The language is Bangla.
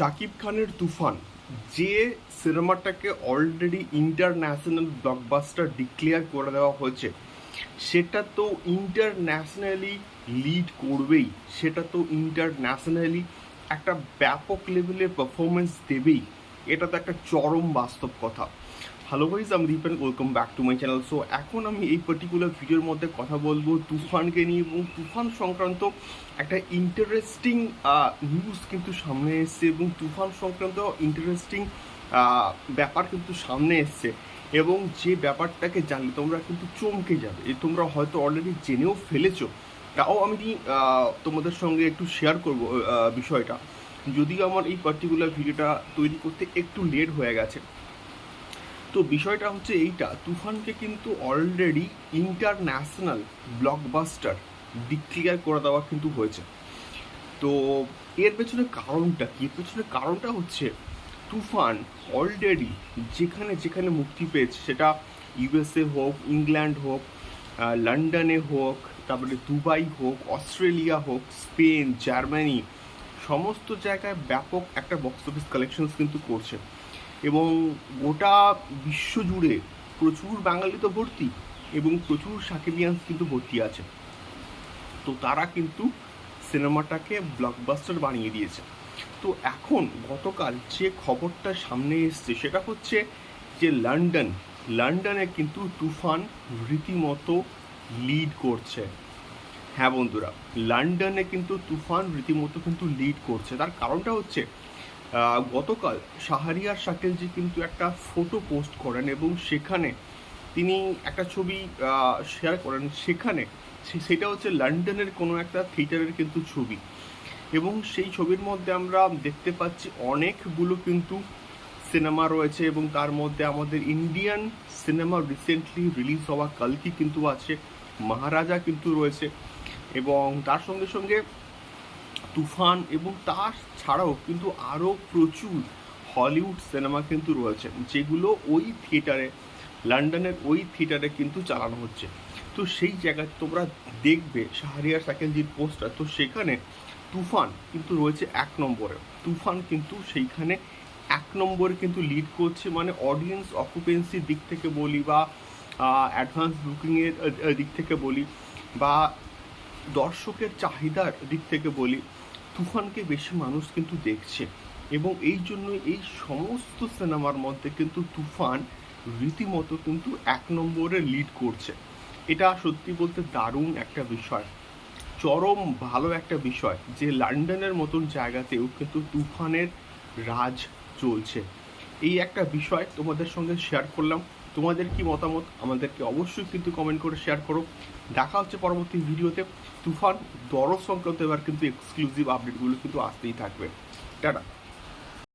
শাকিব খানের তুফান, যে সিনেমাটাকে অলরেডি ইন্টারন্যাশনাল ব্লকবাস্টার ডিক্লেয়ার করে দেওয়া হয়েছে, সেটা তো ইন্টারন্যাশনালি লিড করবেই, সেটা তো ইন্টারন্যাশনালি একটা ব্যাপক লেভেলের পারফরমেন্স দেবেই, এটা তো একটা চরম বাস্তব কথা। হ্যালো ভাইজ আমি Dipen welcome back to my channel so এখন আমি এই পার্টিকুলার ভিডিওর মধ্যে কথা বলব তুফানকে নিয়ে এবং তুফান সংক্রান্ত একটা ইন্টারেস্টিং নিউজ কিন্তু সামনে এসছে এবং তুফান সংক্রান্ত ইন্টারেস্টিং ব্যাপার কিন্তু সামনে এসছে। এবং যে ব্যাপারটাকে জানলে তোমরা কিন্তু চমকে যাবে। তোমরা হয়তো অলরেডি জেনেও ফেলেছো। তাও আমি তোমাদের সঙ্গে একটু শেয়ার করব বিষয়টা। যদিও আমার এই পার্টিকুলার ভিডিওটা তৈরি করতে একটু লেট হয়ে গেছে। তো বিষয়টা হচ্ছে এইটা, তুফানকে কিন্তু অলরেডি ইন্টারন্যাশনাল ব্লকবাস্টার ডিক্লেয়ার করে দেওয়া কিন্তু হয়েছে। তো এর পেছনে কারণটা কি? এর পেছনে কারণটা হচ্ছে তুফান অলরেডি যেখানে যেখানে মুক্তি পেয়েছে, সেটা ইউএসএ হোক ইংল্যান্ড হোক লন্ডনে হোক, তারপরে দুবাই হোক অস্ট্রেলিয়া হোক স্পেন জার্মানি সমস্ত জায়গায় ব্যাপক একটা বক্স অফিস কালেকশনস কিন্তু করছে। এবং গোটা বিশ্ব জুড়ে প্রচুর বাঙালি তো ভর্তি এবং প্রচুর সাকিবিয়ান্স কিন্তু ভর্তি আছে। তো তারা কিন্তু সিনেমাটাকে ব্লকবাস্টার বানিয়ে দিয়েছে। তো এখন গতকাল যে খবরটা সামনে এসছে সেটা হচ্ছে যে লন্ডন, লন্ডনে কিন্তু তুফান রীতিমতো লিড করছে। হ্যাঁ বন্ধুরা, লন্ডনে কিন্তু তুফান রীতিমতো কিন্তু লিড করছে। তার কারণটা হচ্ছে গতকাল শাহরিয়ার শাকেলজি কিন্তু একটা ফটো পোস্ট করেন এবং সেখানে তিনি একটা ছবি শেয়ার করেন। সেখানে সেটা হচ্ছে লন্ডনের কোনো একটা থিয়েটারের কিন্তু ছবি। এবং সেই ছবির মধ্যে আমরা দেখতে পাচ্ছি অনেকগুলো কিন্তু সিনেমা রয়েছে এবং তার মধ্যে আমাদের ইন্ডিয়ান সিনেমা রিসেন্টলি রিলিজ হওয়া কালকি কিন্তু আছে। মহারাজা কিন্তু রয়েছে এবং তার সঙ্গে সঙ্গে তুফান এবং তার ছাড়াও কিন্তু আরও প্রচুর হলিউড সিনেমা কিন্তু রয়েছে, যেগুলো ওই থিয়েটারে, লন্ডনের ওই থিয়েটারে কিন্তু চালানো হচ্ছে। তো সেই জায়গায় তোমরা দেখবে শাহরিয়ার সাকেলজির পোস্টার, তো সেখানে তুফান কিন্তু রয়েছে এক নম্বরে। তুফান কিন্তু সেইখানে এক নম্বরে কিন্তু লিড করছে মানে অডিয়েন্স অকুপেন্সির দিক থেকে বলি বা অ্যাডভান্স বুকিংয়ের দিক থেকে বলি বা দর্শকের চাহিদার দিক থেকে বলি তুফানকে বেশি মানুষ কিন্তু দেখছে। এবং এই জন্য এই সমস্ত সিনেমার মধ্যে কিন্তু তুফান রীতিমতো কিন্তু এক নম্বরে লিড করছে। এটা সত্যি বলতে দারুণ একটা বিষয়। চরম ভালো একটা বিষয় যে লন্ডনের মতন জায়গাতেও কিন্তু তুফানের রাজ চলছে। এই একটা বিষয় তোমাদের সঙ্গে শেয়ার করলাম। তোমাদের কি মতামত? আমাদেরকে অবশ্যই কিন্তু কমেন্ট করে শেয়ার করো। দেখা হচ্ছে পরবর্তী ভিডিওতে। তুফান দর সংক্রান্ত এবার কিন্তু এক্সক্লুসিভ আপডেটগুলো কিন্তু আসতেই থাকবে। টাটা।